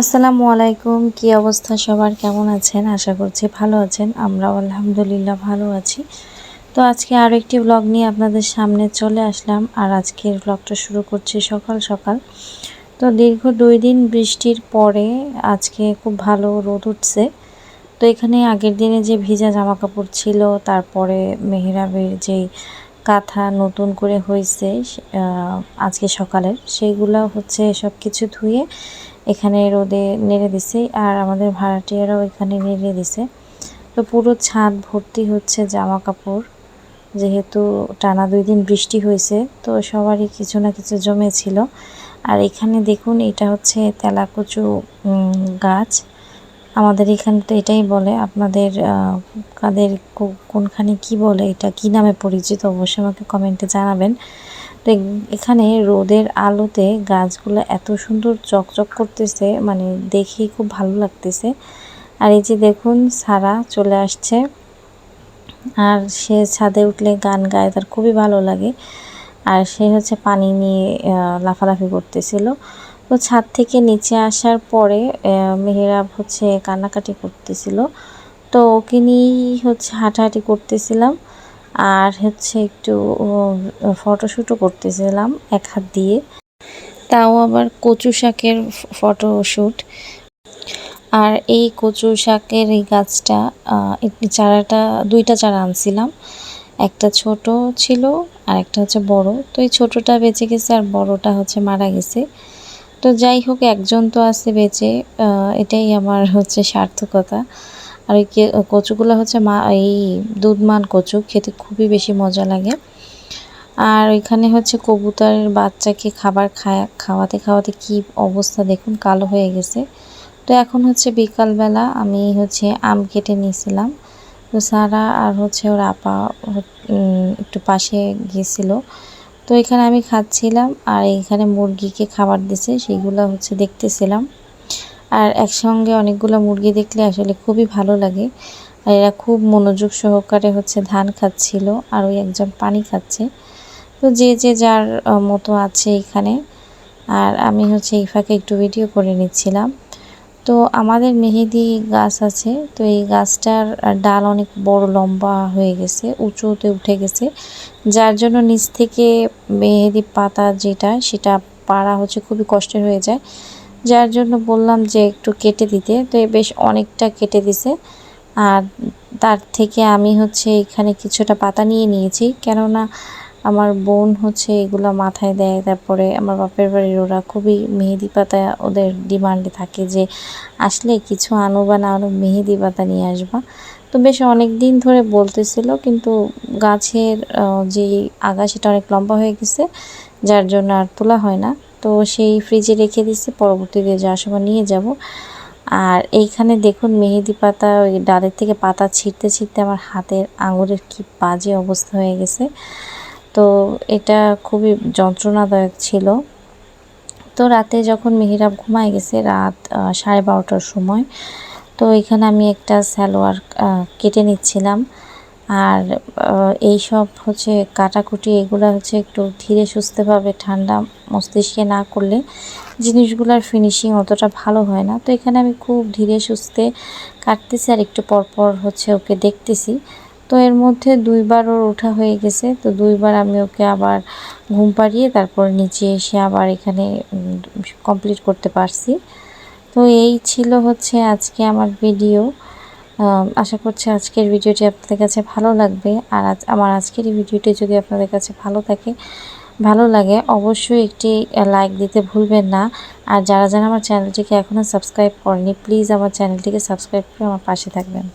আসসালামু আলাইকুম। কি অবস্থা? সবার কেমন আছেন? আশা করছি ভালো আছেন। আমরা আলহামদুলিল্লাহ ভালো আছি। তো আজকে আরও একটি ব্লগ নিয়ে আপনাদের সামনে চলে আসলাম। আর আজকের ব্লগটা শুরু করছি সকাল সকাল। তো দীর্ঘ দুই দিন বৃষ্টির পরে আজকে খুব ভালো রোদ উঠছে। তো এখানে আগের দিনে যে ভিজা জামা কাপড় ছিল, তারপরে মেহরাবের যেই কাঁথা নতুন করে হয়েছে আজকে সকালের, সেইগুলো হচ্ছে সব কিছু ধুয়ে এখানে রোদে নেড়ে দিছে আর আমাদের ভাড়াটিয়ারাও এখানে নেড়ে দিছে। তো পুরো ছাদ ভর্তি হচ্ছে জামা কাপড়, যেহেতু টানা দুই দিন বৃষ্টি হয়েছে, তো সবারই কিছু না কিছু জমেছিল আর এখানে দেখুন, এটা হচ্ছে তেলাকুচু গাছ। আমাদের এখানে তো এটাই বলে, আপনাদের কাদের কোনখানে কি বলে, এটা কি নামে পরিচিত অবশ্যই আমাকে কমেন্টে জানাবেন। এখানে রোদের আলোতে গাছগুলো এত সুন্দর চকচক করতেছে মানে দেখেই খুব ভালো লাগতেছে। আর এই যে দেখুন, সারা চলে আসছে। আর সে ছাদে উঠলে গান গায়, তার খুবই ভালো লাগে। আর সে হচ্ছে পানি নিয়ে লাফালাফি করতেছিল। তো ছাদ থেকে নিচে আসার পরে মেহেরাব হচ্ছে কান্নাকাটি করতেছিল। তো ওকে নিয়েই হচ্ছে হাঁটাহাঁটি করতেছিলাম। আর হচ্ছে একটু ফটোশ্যুটও করতেছিলাম এক হাত দিয়ে। তাও আবার কচু শাকের ফটোশ্যুট আর এই কচু শাকের এই গাছটা একটি চারাটা, দুইটা চারা আনছিলাম। একটা ছোট ছিল আর একটা হচ্ছে বড়। তো এই ছোটটা বেঁচে গেছে আর বড়টা হচ্ছে মারা গেছে। তো যাই হোক, একজন তো আছে বেঁচে এটাই আমার হচ্ছে সার্থকতা। আর ওই কচুগুলো হচ্ছে মা এই দুধমান কচু, খেতে খুবই বেশি মজা লাগে। আর ওইখানে হচ্ছে কবুতরের বাচ্চাকে খাবার খায় খাওয়াতে খাওয়াতে কি অবস্থা দেখুন, কালো হয়ে গেছে। তো এখন হচ্ছে বিকালবেলা আমি হচ্ছে আম কেটে নিয়েছিলাম। তো সারা আর হচ্ছে ওর আপা একটু পাশে গিয়েছিল। তো এখানে আমি খাচ্ছিলাম আর এখানে মুরগিকে খাবার দিছে, সেগুলো হচ্ছে দেখতেছিলাম। আর একসঙ্গে অনেকগুলো মুরগি দেখলে আসলে খুবই ভালো লাগে। আর এরা খুব মনোযোগ সহকারে হচ্ছে ধান খাচ্ছিল আর ওই একজন পানি খাচ্ছে। তো যে যে যার মতো আছে এখানে। আর আমি হচ্ছে এই ফাঁকে একটু ভিডিও করে নিচ্ছিলাম। তো আমাদের মেহেদি গাছ আছে। তো এই গাছটার ডাল অনেক বড়, লম্বা হয়ে গেছে, উঁচুতে উঠে গেছে। যার জন্য নিচ থেকে মেহেদি পাতা যেটা, সেটা পাড়া হচ্ছে খুবই কষ্টের হয়ে যায়। যার জন্য বললাম যে একটু কেটে দিতে। তো বেশ অনেকটা কেটে দিছে। আর তার থেকে আমি হচ্ছে এখানে কিছুটা পাতা নিয়ে নিয়েছি। কেননা আমার বোন হচ্ছে এগুলো মাথায় দেয়। তারপরে আমার বাপের বাড়ির ওরা খুবই মেহেদি পাতা ওদের ডিমান্ডে থাকে যে আসলে কিছু আনো বা না আনো মেহেদি পাতা নিয়ে আসবা। তো বেশ অনেক দিন ধরে বলতেছিল, কিন্তু গাছের যে আগা সেটা অনেক লম্বা হয়ে গেছে, যার জন্য আর তোলা হয় না। তো সেই ফ্রিজে রেখে দিচ্ছি পরবর্তীতে যাওয়ার সময় নিয়ে যাব। আর এইখানে দেখুন মেহেদি পাতা, ওই ডালের থেকে পাতা ছিঁড়তে ছিঁড়তে আমার হাতের আঙুলের কি বাজে অবস্থা হয়ে গেছে। তো এটা খুবই যন্ত্রণাদায়ক ছিল। তো রাতে যখন মেহেরাব ঘুমায় গেছে রাত সাড়ে বারোটার সময়, তো এখানে আমি একটা সালোয়ার কেটে নিচ্ছিলাম। আর এই সব হচ্ছে কাটাকুটি, এগুলো হচ্ছে একটু ধীরে সুস্থভাবে ঠান্ডা মস্তিষ্কে না করলে জিনিসগুলোর ফিনিশিং অতটা ভালো হয় না। তো এখানে আমি খুব ধীরে সুস্থে কাটতেছি আর একটু পরপর হচ্ছে ওকে দেখতেছি। তো এর মধ্যে দুইবার ওর ওঠা হয়ে গেছে, তো দুইবার আমি ওকে আবার ঘুম পাড়িয়ে তারপর নিচে এসে আবার এখানে কমপ্লিট করতে পারছি। তো এই ছিল হচ্ছে আজকে আমার ভিডিও আশা করছি আজকের ভিডিওটি আপনাদের কাছে ভালো লাগবে। আর আজ, আমার আজকের এই ভিডিওটি যদি আপনাদের কাছে ভালো থাকে, ভালো লাগে, অবশ্যই একটি লাইক দিতে ভুলবেন না। আর যারা যারা আমার চ্যানেলটিকে এখনও সাবস্ক্রাইব করেনি প্লিজ আমার চ্যানেলটিকে সাবস্ক্রাইব করে আমার পাশে থাকবেন।